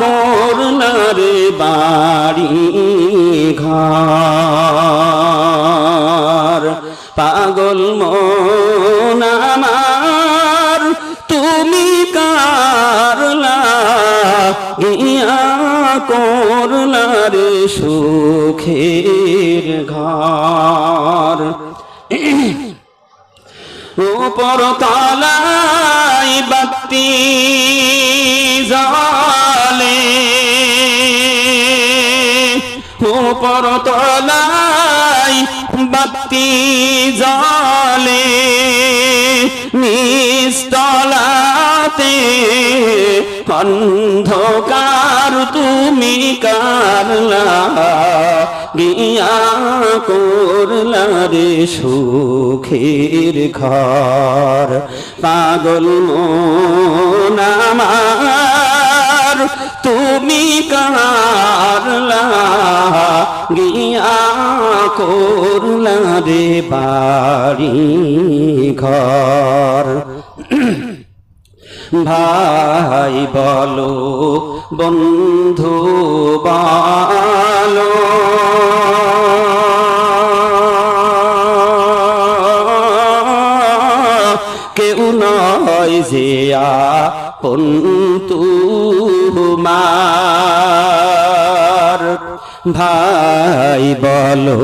করলা রে বাড়ি ঘর। পাগল মন আমার, তুমি কারলা, গিয়া করলা রে সুখের ঘর। উপর তলাই বাতি উপর তলাই বাতি জালে নিস্তলাতে অন্ধকার তুমি কারলা গিয়া করলা রে সুখের ঘর। পাগল মন আমার, তুমি কারলা গিয়া করলা রে বাড়ি ঘর। ভাই বলো বন্ধু বলো। কেউ নয় যে আপন তোমার ভাই বলো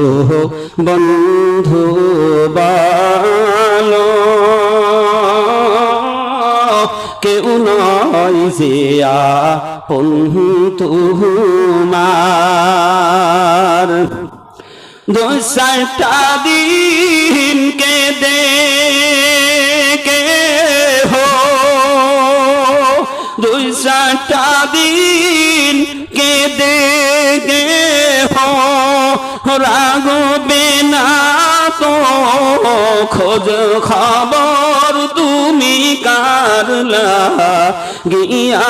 বন্ধু বলো কেউ নয় যে আপন তোমার। চারটা দিন কে দে দুই চারটা দিন কে দে কে হো রাগবে না তো খোঁজ খবর তুমি কারলা গিয়া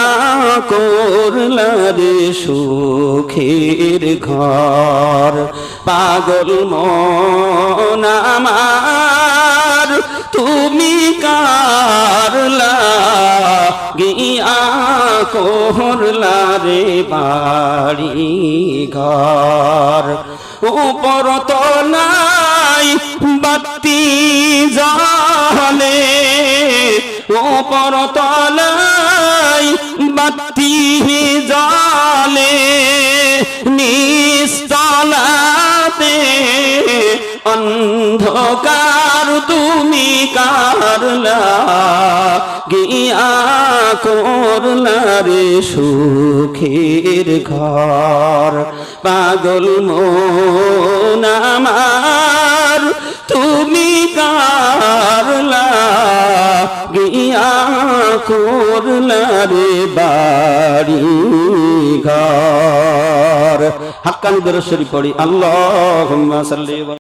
করলা রে সুখের ঘর? পাগল মন আমার তুমি করলা বাড়ি ঘর। উপর তো নাই বাতি জালে। উপর তলাই বাতি জালে। নিস্তলাতে অন্ধকার তুমি কারলা করলা রে সুখের ঘর। পাগল আমার, তুমি কারলা গিয়া করলা রে বাড়ি ঘর হাক্কানি দরশ্বরী পড়ি আল্লাহ